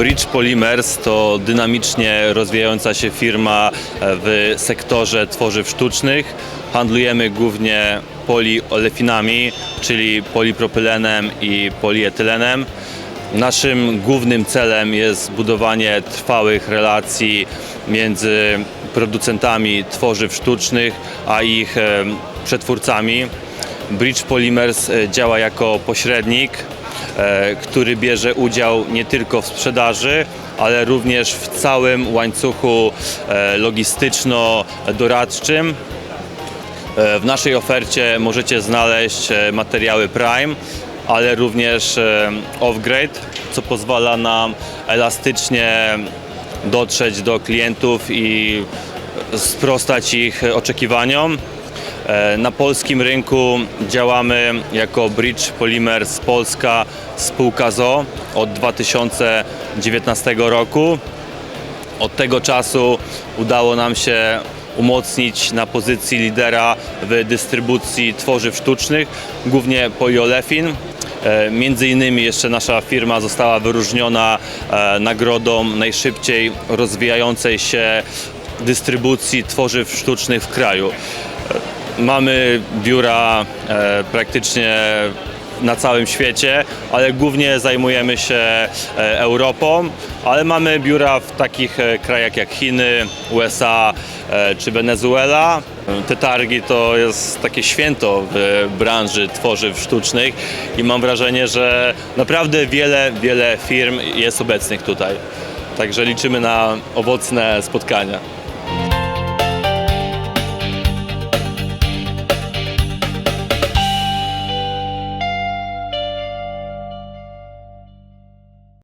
Bridge Polymers to dynamicznie rozwijająca się firma w sektorze tworzyw sztucznych. Handlujemy głównie poliolefinami, czyli polipropylenem i polietylenem. Naszym głównym celem jest budowanie trwałych relacji między producentami tworzyw sztucznych a ich e, przetwórcami. Bridge Polymers e, działa jako pośrednik, e, który bierze udział nie tylko w sprzedaży, ale również w całym łańcuchu e, logistyczno-doradczym. W naszej ofercie możecie znaleźć materiały Prime, ale również off-grade, co pozwala nam elastycznie dotrzeć do klientów i sprostać ich oczekiwaniom. E, Na polskim rynku działamy jako Bridge Polymers Polska spółka ZO od 2019 roku. Od tego czasu udało nam się umocnić na pozycji lidera w dystrybucji tworzyw sztucznych, głównie poliolefin. E, Między innymi jeszcze nasza firma została wyróżniona e, nagrodą najszybciej rozwijającej się dystrybucji tworzyw sztucznych w kraju. Mamy biura e, praktycznie na całym świecie, ale głównie zajmujemy się e, Europą, ale mamy biura w takich e, krajach jak Chiny, USA e, czy Wenezuela. Te targi to jest takie święto w branży tworzyw sztucznych i mam wrażenie, że naprawdę wiele, wiele firm jest obecnych tutaj. Także liczymy na owocne spotkania.